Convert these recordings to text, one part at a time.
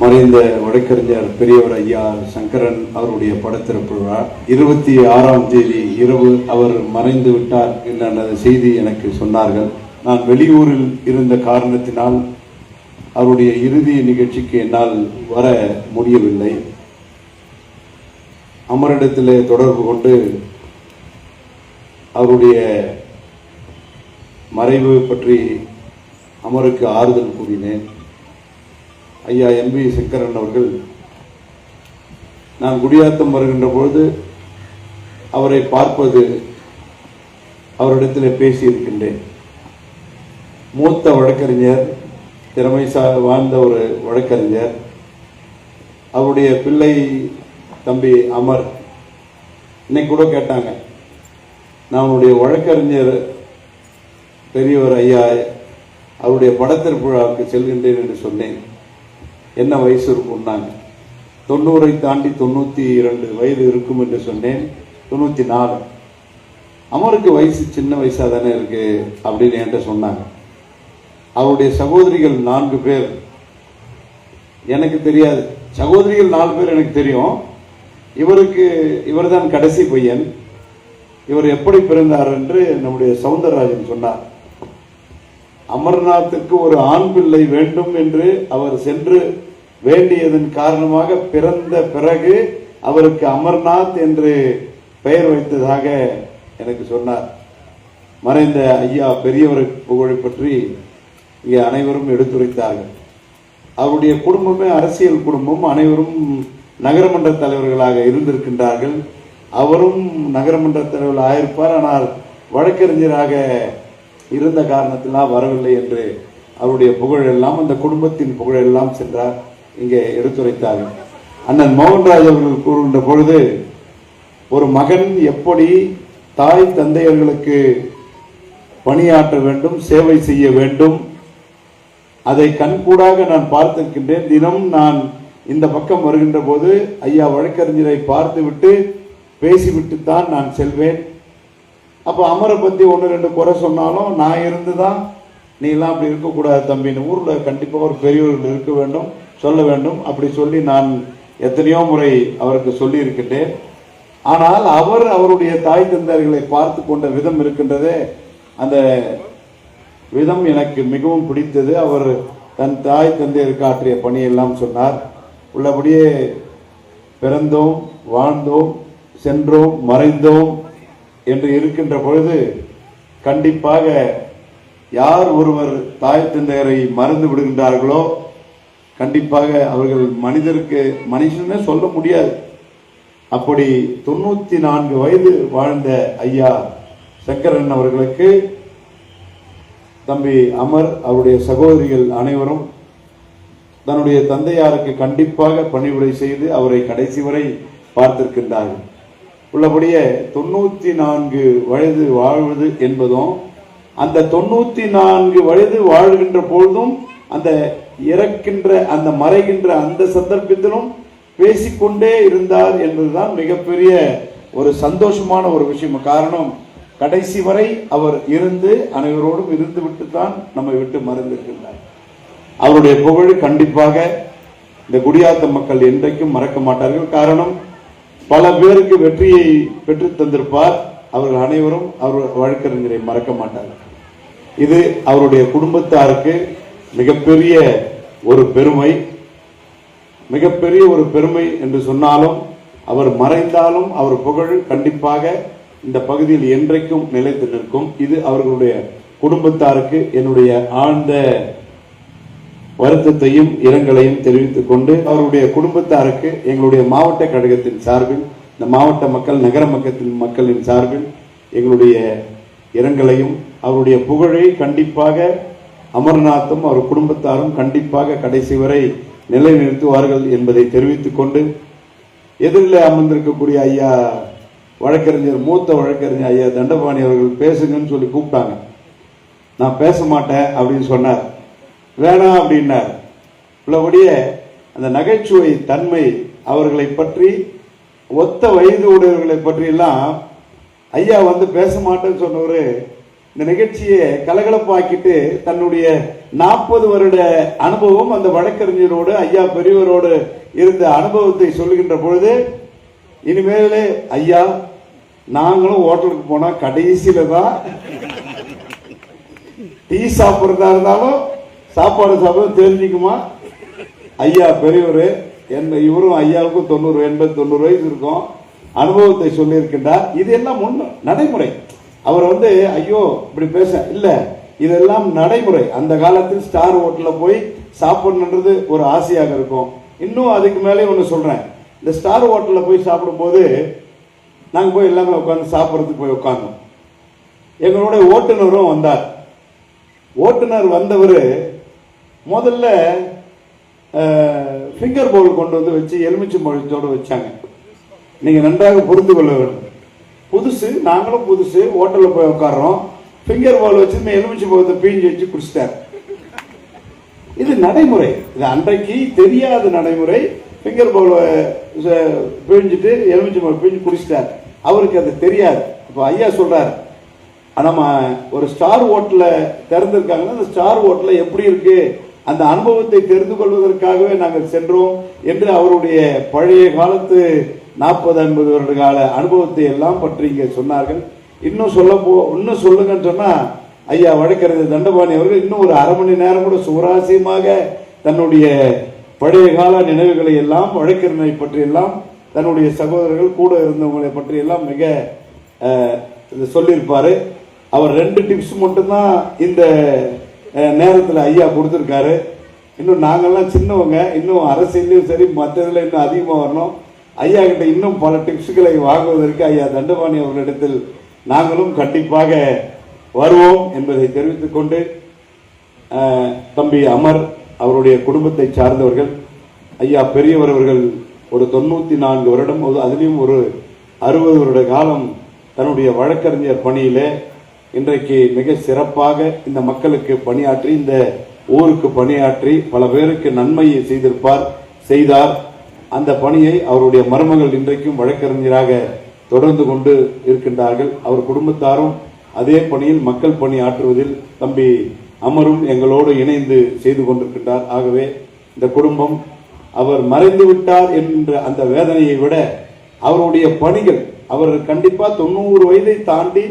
மறைந்த வழக்கறிஞர் பெரியவர் ஐயா சங்கரன் அவருடைய படத்திறப்பு விழா இருபத்தி ஆறாம் தேதி இரவு அவர் மறைந்து விட்டார் என்ற செய்தி எனக்கு சொன்னார்கள். நான் வெளியூரில் இருந்த காரணத்தினால் அவருடைய இறுதி நிகழ்ச்சிக்கு என்னால் வர முடியவில்லை. அமரிடத்திலே தொடர்பு கொண்டு அவருடைய மறைவு பற்றி அமருக்கு ஆறுதல் கூறினேன். ஐயா எம் வி சங்கரன் அவர்கள். நான் குடியாத்தம் வருகின்ற பொழுது அவரை பார்ப்பது அவரிடத்தில் பேசியிருக்கின்றேன். மூத்த வழக்கறிஞர் திறமை வாழ்ந்த ஒரு வழக்கறிஞர் அவருடைய பிள்ளை தம்பி அமர். இன்னைக்கு கூட கேட்டாங்க. நான் அவருடைய வழக்கறிஞர் பெரியவர் ஐயா அவருடைய படத்திருப்பிழாவுக்கு செல்கின்றேன் என்று சொன்னேன். என்ன வயசு இருக்கும்னாங்க தொண்ணூறை தாண்டி தொண்ணூற்றி இரண்டு வயது இருக்கும் என்று சொன்னேன். தொண்ணூற்றி நாலு. அமருக்கு வயசு சின்ன வயசாக தானே இருக்கு அப்படின்னு என்கிட்ட சொன்னாங்க. அவருடைய சகோதரிகள் நான்கு பேர். எனக்கு தெரியாது. சகோதரிகள் நாலு பேர் எனக்கு தெரியும். இவருக்கு இவர்தான் கடைசி பையன். இவர் எப்படி பிறந்தார் என்று நம்முடைய சவுந்தரராஜன் சொன்னார். அமர்நாத்துக்கு ஒரு ஆண் பிள்ளை வேண்டும் என்று அவர் சென்று வேண்டியதன் காரணமாக பிறந்த பிறகு அவருக்கு அமர்நாத் என்று பெயர் வைத்ததாக எனக்கு சொன்னார். மறைந்த ஐயா பெரியவர் புகழை பற்றி இங்கே அனைவரும் எடுத்துரைத்தார்கள். அவருடைய குடும்பமே அரசியல் குடும்பம் அனைவரும் நகரமன்ற தலைவர்களாக இருந்திருக்கின்றார்கள். அவரும் நகரமன்ற தலைவர் ஆயிருப்பார் ஆனால் வழக்கறிஞராக இருந்த காரணத்தினால் வரவில்லை என்று அவருடைய புகழெல்லாம் அந்த குடும்பத்தின் புகழெல்லாம் சென்றார். இங்கே எடுத்துரைத்தார்கள் அண்ணன் மோகன்ராஜ் அவர்கள் கூறுகின்ற பொழுது ஒரு மகன் எப்படி தாய் தந்தையர்களுக்கு பணியாற்ற வேண்டும் சேவை செய்ய வேண்டும் அதை கண்கூடாக நான் பார்த்திருக்கின்றேன். தினம் நான் இந்த பக்கம் வருகின்ற போது ஐயா வழக்கறிஞரை பார்த்துவிட்டு பேசிவிட்டு தான் நான் செல்வேன். அப்போ அமரை பற்றி ஒன்று ரெண்டு குறை சொன்னாலும் நான் இருந்து தான் நீ எல்லாம் அப்படி இருக்கக்கூடாது தம்பின்னு ஊரில் கண்டிப்பாக ஒரு பெரியவர்கள் இருக்க வேண்டும். சொல்ல வேண்டும். அப்படி சொல்லி நான் எத்தனையோ முறை அவருக்கு சொல்லி இருக்கின்றேன் ஆனால் அவர் அவருடைய தாய் தந்தையர்களை பார்த்து கொண்ட விதம் இருக்கின்றதே அந்த விதம் எனக்கு மிகவும் பிடித்தது. அவர் தன் தாய் தந்தையருக்கு ஆற்றிய பணியெல்லாம் சொன்னார். உள்ளபடியே பிறந்தோம் வாழ்ந்தோம் சென்றோம் மறைந்தோம் என்று இருக்கின்ற பொழுது கண்டிப்பாக யார் ஒருவர் தாய் தந்தையரை மறந்து விடுகின்றார்களோ கண்டிப்பாக அவர்கள் மனிதருக்கு மனுஷன்னு சொல்ல முடியாது. அப்படி தொண்ணூத்தி நான்கு வயது வாழ்ந்த ஐயா சங்கரன் அவர்களுக்கு தம்பி அமர் அவருடைய சகோதரிகள் அனைவரும் தன்னுடைய தந்தையாருக்கு கண்டிப்பாக பணிவுரை செய்து அவரை கடைசி வரை பார்த்திருக்கின்றார்கள். உள்ளபடியே தொண்ணூத்தி நான்கு வயது வாழ்வது என்பதும் அந்த தொண்ணூத்தி நான்கு வயது வாழ்கின்ற பொழுதும் அந்த இறக்கின்ற அந்த மறைகின்ற அந்த சந்தர்ப்பத்திலும் பேசிக்கொண்டே இருந்தார் என்பதுதான் மிகப்பெரிய ஒரு சந்தோஷமான ஒரு விஷயம். காரணம் கடைசி வரை அவர் இருந்து அனைவரோடும் இருந்து விட்டு தான் நம்மை விட்டு மறந்திருக்கின்றார். அவருடைய புகழ் கண்டிப்பாக இந்த குடியாத்த மக்கள் என்றைக்கும் மறக்க மாட்டார்கள். காரணம் பல பேருக்கு வெற்றியை பெற்று தந்திருப்பார். அவர்கள் அனைவரும் அவர் வழக்கறிஞரை மறக்க மாட்டார்கள். இது அவருடைய குடும்பத்தாருக்கு மிகப்பெரிய ஒரு பெருமை மிகப்பெரிய ஒரு பெருமை என்று சொன்னாலும் அவர் மறைந்தாலும் அவர் புகழ் கண்டிப்பாக இந்த பகுதியில் என்றைக்கும் நிலைத்து நிற்கும். இது அவர்களுடைய குடும்பத்தாருக்கு என்னுடைய ஆழ்ந்த வருத்தத்தையும் இரங்கலையும் தெரிவித்துக் கொண்டு அவருடைய குடும்பத்தாருக்கு எங்களுடைய மாவட்ட கழகத்தின் சார்பில் இந்த மாவட்ட மக்கள் நகர மக்கத்தின் மக்களின் சார்பில் எங்களுடைய இரங்கலையும் அவருடைய புகழை கண்டிப்பாக அமர்நாத்தும் அவர் குடும்பத்தாரும் கண்டிப்பாக கடைசி வரை நிலைநிறுத்துவார்கள் என்பதை தெரிவித்துக் கொண்டு எதிரில் அமர்ந்திருக்கக்கூடிய ஐயா வழக்கறிஞர் மூத்த வழக்கறிஞர் ஐயா தண்டபாணி அவர்கள் பேசுங்கன்னு சொல்லி கூப்பிட்டாங்க. நான் பேச மாட்டேன் அப்படின்னு சொன்னார். வேணாம் அப்படின்னார். உள்ளபடியே அந்த நகைச்சுவை தன்மை அவர்களை பற்றி ஒத்த வயது உடையவர்களை பற்றியெல்லாம் ஐயா வந்து பேச மாட்டேன்னு சொன்னவர் இந்த நிகழ்ச்சியை கலகலப்பாக்கிட்டு தன்னுடைய நாற்பது வருட அனுபவம் அந்த வழக்கறிஞரோடு ஐயா பெரியவரோடு இருந்த அனுபவத்தை சொல்லுகின்ற பொழுது இனிமேலே ஐயா நாங்களும் ஹோட்டலுக்கு போனா கடைசியில தான் டீ சாப்பிட்றதா இருந்தாலும் சாப்பாடு சாப்பிட தெரிஞ்சுக்குமா? ஐயா பெரியவர் என்ன இவரும் ஐயாவுக்கும் தொண்ணூறு எண்பது தொண்ணூறு வயசு இருக்கும். அனுபவத்தை சொல்லியிருக்கின்றார். இது எல்லாம் முன் நடைமுறை. அவர் வந்து ஐயோ இப்படி பேச இல்லை. இதெல்லாம் நடைமுறை. அந்த காலத்தில் ஸ்டார் ஹோட்டலில் போய் சாப்பிடணுன்றது ஒரு ஆசையாக இருக்கும். இன்னும் அதுக்கு மேலே ஒன்று சொல்கிறேன் இந்த ஸ்டார் ஹோட்டலில் போய் சாப்பிடும்போது நாங்கள் போய் எல்லாமே உட்காந்து சாப்பிட்றதுக்கு போய் உட்காந்தோம் எங்களுடைய ஓட்டுநரும் வந்தார். ஓட்டுநர் வந்தவர் முதல்ல ஃபிங்கர் பவுல் கொண்டு வந்து வச்சு எலுமிச்சை பழத்தோடு வச்சாங்க. நீங்கள் நன்றாக புரிந்து கொள்ள வேண்டும். புதுசு நாங்களும் புதுசு ஹோட்டலில் போய் உட்கார்றோம் ஃபிங்கர் பால் வச்சு எலுமிச்சை பழத்தை பீஞ்சு வச்சு குடிச்சிட்டார். இது நடைமுறை. இது அன்றைக்கு தெரியாத நடைமுறை. ஃபிங்கர் பால் பிழிஞ்சிட்டு எலுமிச்சை பழம் பிழிஞ்சு குடிச்சிட்டார். அவருக்கு அது தெரியாது. இப்போ ஐயா சொல்கிறார் நம்ம ஒரு ஸ்டார் ஹோட்டலில் திறந்துருக்காங்கன்னா அந்த ஸ்டார் ஹோட்டலில் எப்படி இருக்கு? அந்த அனுபவத்தை தெரிந்து கொள்வதற்காகவே நாங்கள் சென்றோம் என்று அவருடைய பழைய காலத்து நாற்பது ஐம்பது வருட கால அனுபவத்தை எல்லாம் பற்றி இங்கே சொன்னார்கள். இன்னும் சொல்ல போ இன்னும் சொல்லுங்கன்னு சொன்னா ஐயா வழக்கிறது தண்டபாணி அவர்கள் இன்னும் ஒரு அரை மணி நேரம் கூட சுவராசியமாக தன்னுடைய பழைய கால நினைவுகளை எல்லாம் வழக்கறிஞரை பற்றி எல்லாம் தன்னுடைய சகோதரர்கள் கூட இருந்தவங்களை பற்றி எல்லாம் மிக இது சொல்லியிருப்பாரு. அவர் ரெண்டு டிப்ஸ் மட்டும்தான் இந்த நேரத்தில் ஐயா கொடுத்துருக்காரு. இன்னும் நாங்கள்லாம் சின்னவங்க இன்னும் அரசியலையும் சரி மற்றதுல இன்னும் அதிகமாக வரணும். ஐயா கிட்ட இன்னும் பல டிப்ஸுகளை வாங்குவதற்கு ஐயா தண்டபாணி அவர்களிடத்தில் நாங்களும் கண்டிப்பாக வருவோம் என்பதை தெரிவித்துக் கொண்டு தம்பி அமர் அவருடைய குடும்பத்தை சார்ந்தவர்கள் ஐயா பெரியவர் அவர்கள் ஒரு தொண்ணூத்தி நான்கு வருடம் அதுலேயும் ஒரு அறுபது வருட காலம் தன்னுடைய வழக்கறிஞர் பணியிலே இன்றைக்கு மிக சிறப்பாக இந்த மக்களுக்கு பணியாற்றி இந்த ஊருக்கு பணியாற்றி பல பேருக்கு நன்மையை செய்திருப்பார் செய்தார். அந்த பணியை அவருடைய மருமகள் இன்றைக்கும் வழக்கறிஞராக தொடர்ந்து கொண்டு இருக்கின்றார்கள். அவர் குடும்பத்தாரும் அதே பணியில் மக்கள் பணி ஆற்றுவதில் தம்பி அமரும் எங்களோடு இணைந்து செய்து கொண்டிருக்கின்றார். ஆகவே இந்த குடும்பம் அவர் மறைந்து விட்டார் என்ற அந்த வேதனையை விட அவருடைய பணிகள் அவர் கண்டிப்பாக தொண்ணூறு வயதை தாண்டி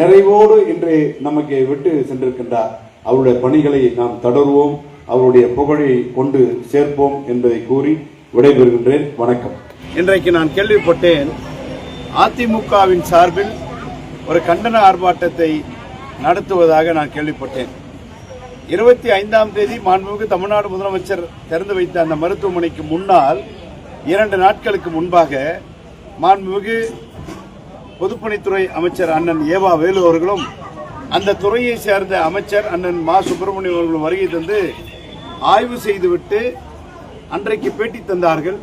நிறைவோடு இன்று நமக்கு விட்டு சென்றிருக்கின்றார். அவருடைய பணிகளை நாம் தொடருவோம் அவருடைய புகழை கொண்டு சேர்ப்போம் என்பதை கூறி விடைபெறுகின்றேன். வணக்கம். இன்றைக்கு நான் கேள்விப்பட்டேன் அதிமுகவின் சார்பில் ஒரு கண்டன ஆர்ப்பாட்டத்தை நடத்துவதாக நான் கேள்விப்பட்டேன். இருபத்தி ஐந்தாம் தேதி மாண்புமிகு தமிழ்நாடு முதலமைச்சர் திறந்து வைத்த அந்த மருத்துவமனைக்கு முன்னால் இரண்டு நாட்களுக்கு முன்பாக மாண்புமிகு பொதுப்பணித்துறை அமைச்சர் அண்ணன் ஏவா வேலு அவர்களும் அந்த துறையை சேர்ந்த அமைச்சர் அண்ணன் மா சுப்பிரமணியம் அவர்களும் வருகை தந்து ஆய்வு செய்துவிட்டு அன்றைக்கு பேட்டி தந்தார்கள்.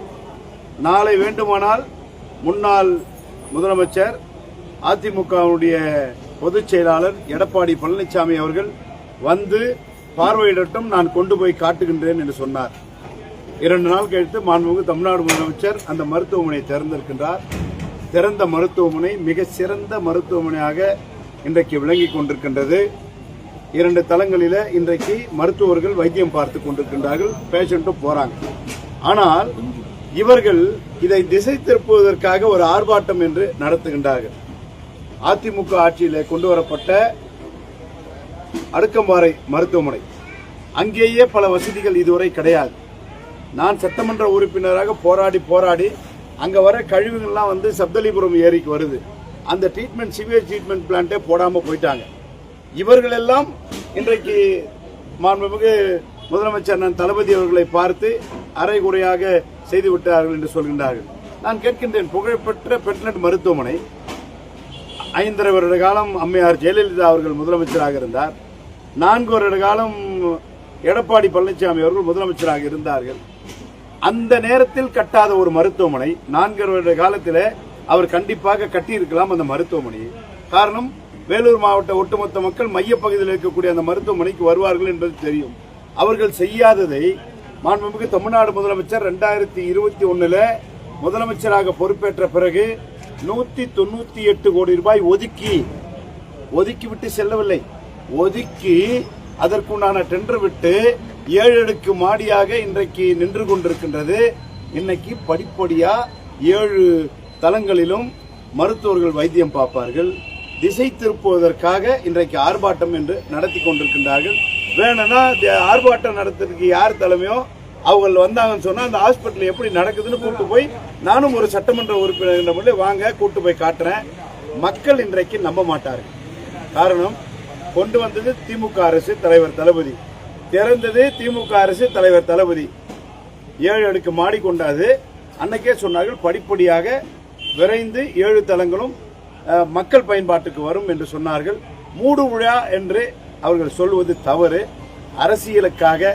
நாளை வேண்டுமானால் முன்னாள் முதலமைச்சர் அதிமுகவுடைய பொதுச் செயலாளர் எடப்பாடி பழனிசாமி அவர்கள் வந்து பார்வையிடட்டும் நான் கொண்டு போய் காட்டுகின்றேன் என்று சொன்னார். இரண்டு நாள் கழித்து மாண்புமிகு தமிழ்நாடு முதலமைச்சர் அந்த மருத்துவமனையை திறந்திருக்கின்றார். திறந்த மருத்துவமனை மிக சிறந்த மருத்துவமனையாக இன்றைக்கு விளங்கிக் கொண்டிருக்கின்றது. இரண்டு தளங்களில இன்றைக்கு மருத்துவர்கள் வைத்தியம் பார்த்து கொண்டிருக்கின்றார்கள் பேஷண்ட்டும் போறாங்க. ஆனால் இவர்கள் இதை திசை திருப்புவதற்காக ஒரு ஆர்ப்பாட்டம் என்று நடத்துகின்றார்கள். அதிமுக ஆட்சியில் கொண்டு வரப்பட்ட அடுக்கம்பாறை மருத்துவமனை. அங்கேயே பல வசதிகள் இதுவரை கிடையாது. நான் சட்டமன்ற உறுப்பினராக போராடி போராடி அங்க வர கழிவுகள்லாம் வந்து சப்தலிபுரம் ஏரிக்கு வருது. அந்த ட்ரீட்மெண்ட் சிவியர் ட்ரீட்மெண்ட் பிளான்ட்டே போடாம போயிட்டாங்க. இவர்கள் எல்லாம் இன்றைக்கு மாண்புமிகு முதலமைச்சர் நான் தளபதி அவர்களை பார்த்து அரைகுறையாக செய்துவிட்டார்கள் என்று சொல்கின்றார்கள். நான் கேட்கின்றேன் புகழ்பெற்ற பெட்னட் மருத்துவமனை ஐந்தரை வருட காலம் அம்மையார் ஜெயலலிதா அவர்கள் முதலமைச்சராக இருந்தார். நான்கு வருட காலம் எடப்பாடி பழனிசாமி அவர்கள் முதலமைச்சராக இருந்தார்கள். அந்த நேரத்தில் கட்டாத ஒரு மருத்துவமனை நான்கு வருட காலத்தில் அவர் கண்டிப்பாக கட்டியிருக்கலாம் அந்த மருத்துவமனையை. காரணம் வேலூர் மாவட்ட ஒட்டுமொத்த மக்கள் மையப்பகுதியில் இருக்கக்கூடிய அந்த மருத்துவமனைக்கு வருவார்கள் என்பது தெரியும். அவர்கள் செய்யாததை மாண்புமிகு தமிழ்நாடு முதலமைச்சர் ரெண்டாயிரத்தி இருபத்தி ஒன்றில் முதலமைச்சராக பொறுப்பேற்ற பிறகு நூத்தி தொண்ணூத்தி எட்டு கோடி ரூபாய் ஒதுக்கி ஒதுக்கிவிட்டு செல்லவில்லை. ஒதுக்கி அதற்குண்டான டெண்டர் விட்டு ஏழு அடுக்கு மாடியாக இன்றைக்கு நின்று கொண்டிருக்கின்றது. இன்னைக்கு படிப்படியா ஏழு தளங்களிலும் மருத்துவர்கள் வைத்தியம் பார்ப்பார்கள். திசை திருப்புவதற்காக இன்றைக்கு ஆர்ப்பாட்டம் என்று நடத்தி கொண்டிருக்கின்றார்கள். வேணும்னா ஆர்ப்பாட்டம் நடத்துறதுக்கு யார் தலைமையோ அவங்க வந்தாங்கன்னு சொன்னா அந்த ஹாஸ்பிட்டல் எப்படி நடக்குதுன்னு கூட்டு போய் நானும் ஒரு சட்டமன்ற உறுப்பினர் என்ற வாங்க கூட்டு போய் காட்டுறேன். மக்கள் இன்றைக்கு நம்ப மாட்டார்கள். காரணம் கொண்டு வந்தது திமுக அரசு தலைவர் தளபதி. திறந்தது திமுக அரசு தலைவர் தளபதி. ஏழு அடுக்கு மாடி கொண்டாது அன்னைக்கே சொன்னார்கள் படிப்படியாக விரைந்து ஏழு தளங்களும் மக்கள் பயன்பாட்டுக்கு வரும் என்று சொன்னார்கள். மூடு விழா என்று அவர்கள் சொல்வது தவறு. அரசியலுக்காக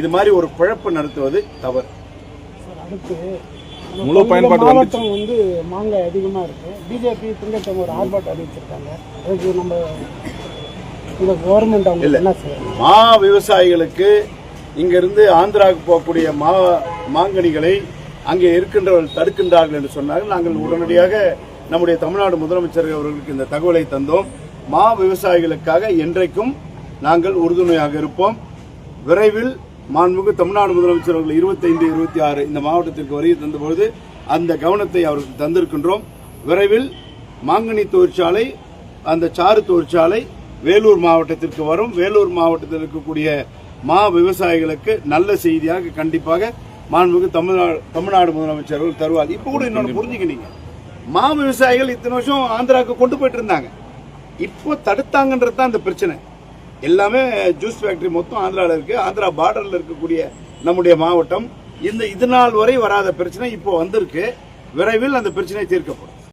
இது மாதிரி ஒரு குழப்பு நடத்துவது தவறு. சார், அடுத்து நம்ம முழு பயன்பாடு மாவட்டம் வந்து மாங்காய் அதிகமா இருக்கு. பிஜேபி திங்கட்கிழமை ஒரு ஆர்ப்பாட்டம் அறிவிச்சிருக்காங்க. அதுக்கு நம்ம இந்த கவர்மெண்ட் அவங்க. என்ன செய்யணும்? மா விவசாயிகளுக்கு இங்கிருந்து ஆந்திராவுக்கு போகக்கூடிய மா மாங்கனிகளை அங்கே இருக்கின்றவர்கள் தடுக்கின்றார்கள் என்று சொன்னார்கள். நாங்கள் உடனடியாக நம்முடைய தமிழ்நாடு முதலமைச்சர் அவர்களுக்கு இந்த தகவலை தந்தோம். மா விவசாயிகளுக்காக என்றைக்கும் நாங்கள் உறுதுணையாக இருப்போம். விரைவில் மாண்புமிகு தமிழ்நாடு முதலமைச்சர் அவர்கள் இருபத்தைந்து இருபத்தி ஆறு இந்த மாவட்டத்திற்கு வருகை தந்தபொழுது அந்த கவனத்தை அவருக்கு தந்திருக்கின்றோம். விரைவில் மாங்கனி தொழிற்சாலை அந்த சாறு தொழிற்சாலை வேலூர் மாவட்டத்திற்கு வரும். வேலூர் மாவட்டத்தில் இருக்கக்கூடிய மா விவசாயிகளுக்கு நல்ல செய்தியாக கண்டிப்பாக மாண்புமிகு தமிழ்நாடு தமிழ்நாடு முதலமைச்சர் அவர்கள் தருவார். இப்போ கூட இன்னொன்று புரிஞ்சுக்கினீங்க. மா விவசாயிகள் இத்தனை வருஷம் ஆந்திராவுக்கு கொண்டு போயிட்டு இருந்தாங்க. இப்போ தடுத்தாங்கன்றது தான் இந்த பிரச்சனை. எல்லாமே ஜூஸ் ஃபேக்டரி மொத்தம் ஆந்திராவில் இருக்கு. ஆந்திரா பார்டரில் இருக்கக்கூடிய நம்முடைய மாவட்டம். இந்த இது நாள் வரை வராத பிரச்சனை இப்போ வந்திருக்கு. விரைவில் அந்த பிரச்சனை தீர்க்கப்படும்.